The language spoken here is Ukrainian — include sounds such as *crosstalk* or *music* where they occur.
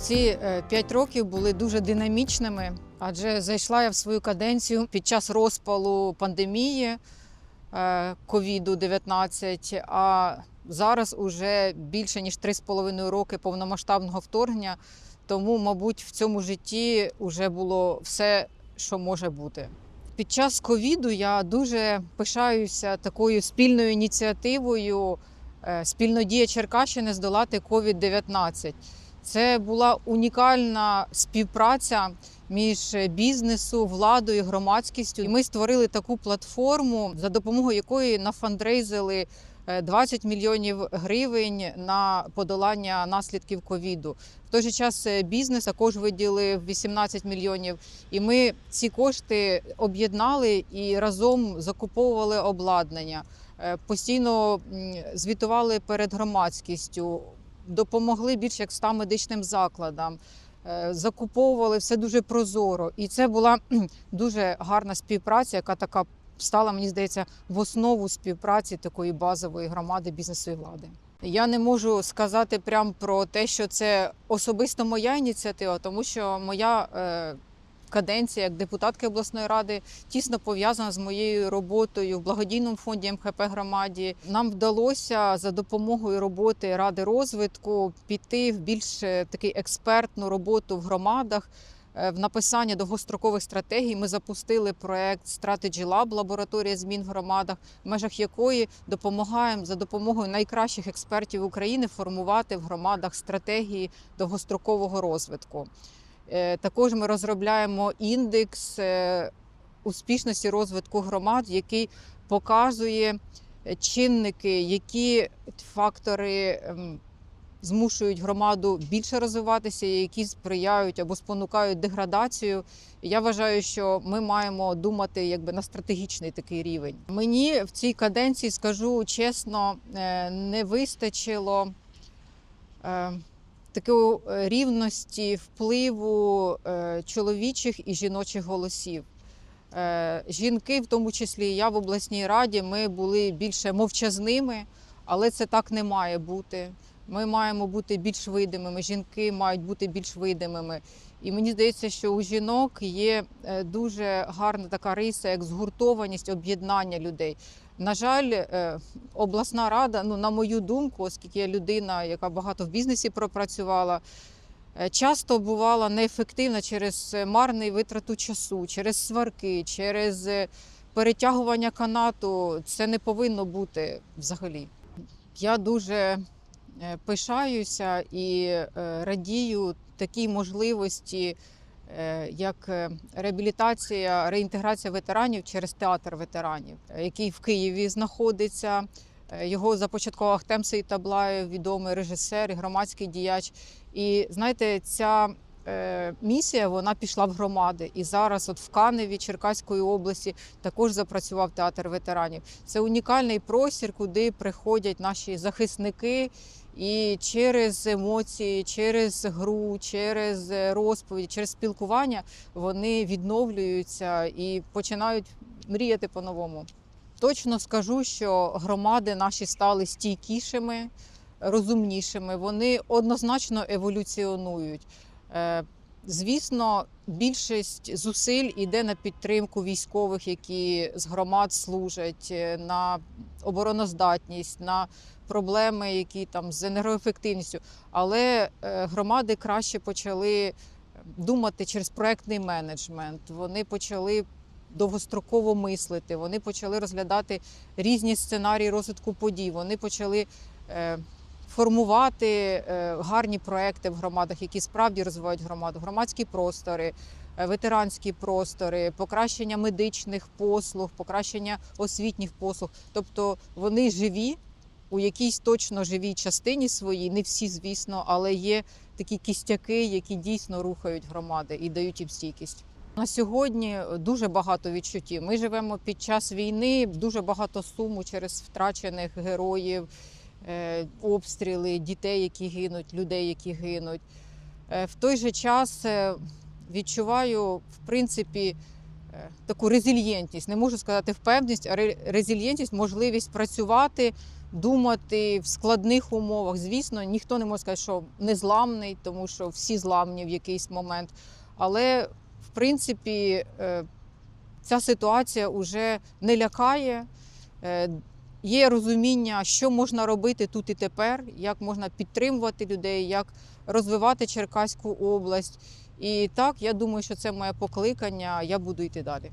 Ці е, п'ять років були дуже динамічними, адже зайшла я в свою каденцію під час розпалу пандемії ковіду 19 а зараз уже більше ніж 3,5 роки повномасштабного вторгнення. Тому, мабуть, в цьому житті вже було все, що може бути. Під час ковіду я дуже пишаюся такою спільною ініціативою е, спільнодія Черкащини здолати COVID-19. Це була унікальна співпраця між бізнесу, владою, громадськістю. І ми створили таку платформу, за допомогою якої нафандрейзили е, 20 мільйонів гривень на подолання наслідків ковіду. В той же час е, бізнес також виділив 18 мільйонів. І ми ці кошти об'єднали і разом закуповували обладнання. Е, Постійно звітували перед громадськістю, допомогли більш як 100 медичним закладам. е, Закуповували все дуже прозоро, і це була *clears throat* дуже гарна співпраця, яка така стала, мені здається, в основу співпраці такої базової громади бізнесу і влади. Я не можу сказати прямо про те, що це особисто моя ініціатива, тому що моя е, каденція як депутатки обласної ради тісно пов'язана з моєю роботою в благодійному фонді МХП громаді. Нам вдалося за допомогою роботи ради розвитку піти в більш е, такий експертну роботу в громадах. Е, В написанні довгострокових стратегій ми запустили проект Strategy Lab, лабораторія змін в громадах, в межах якої допомагаємо за допомогою найкращих експертів України формувати в громадах стратегії довгострокового розвитку. Е, Також ми розробляємо індекс е, успішності розвитку громад, який показує е, чинники, які фактори ем, змушують громаду більше розвиватися, які сприяють або спонукають деградацію. Я вважаю, що ми маємо думати якби на стратегічний такий рівень. Мені в цій каденції скажу чесно, не вистачило. Такої е, рівності впливу е, чоловічих і жіночих голосів. Е, Жінки, в тому числі я в обласній раді, ми були більше мовчазними, але це так не має бути. Ми маємо бути більш видимими. Жінки мають бути більш видимими. І мені здається, що у жінок є е, дуже гарна така риса, як згуртованість, об'єднання людей. На жаль, е, обласна рада, ну на мою думку, оскільки я людина, яка багато в бізнесі пропрацювала, е, часто бувала неефективна через марний витрату часу, через сварки, через перетягування канату. Це не повинно бути взагалі. Я дуже пишаюся і е, радію такій можливості, е, як е, реабілітація, реінтеграція ветеранів через театр ветеранів, е, який в Києві знаходиться. Е, Його започаткував Ахтем Сейтаблаєв, відомий режисер і громадський діяч. І знаєте, ця е, місія вона пішла в громади. І зараз, от в Каневі Черкаської області, також запрацював театр ветеранів. Це унікальний простір, куди приходять наші захисники. І через емоції, через гру, через розповідь, через спілкування вони відновлюються і починають мріяти по-новому. Точно скажу, що громади наші стали стійкішими, розумнішими. Вони однозначно еволюціонують. Е, Звісно, більшість зусиль йде на підтримку військових, які з громад служать, е, на обороноздатність, на проблеми, які там з енергоефективністю. Але е, громади краще почали думати через проектний менеджмент. Вони почали довгостроково мислити. Вони почали розглядати різні сценарії розвитку подій. Вони почали е, формувати е, гарні проекти в громадах, які справді розвивають громаду, громадські простори. е, Ветеранські простори, покращення медичних послуг, покращення освітніх послуг. Тобто вони живі у якійсь точно живій частині своїй, не всі, звісно, але є такі кістяки, які дійсно рухають громади і дають їм стійкість. На сьогодні дуже багато відчуттів. Ми живемо під час війни, дуже багато суму через втрачених героїв, е, обстріли, дітей, які гинуть, людей, які гинуть. Е, В той же час е, відчуваю, в принципі, таку резильєнтність. Не можу сказати впевненість, а резильєнтність, можливість працювати думати в складних умовах. Звісно, ніхто не може сказати, що незламний, тому що всі зламні в якийсь момент. Але в принципі е, ця ситуація вже не лякає. Е, Є розуміння, що можна робити тут і тепер, як можна підтримувати людей, як розвивати Черкаську область. І так, я думаю, що це моє покликання. Я буду йти далі.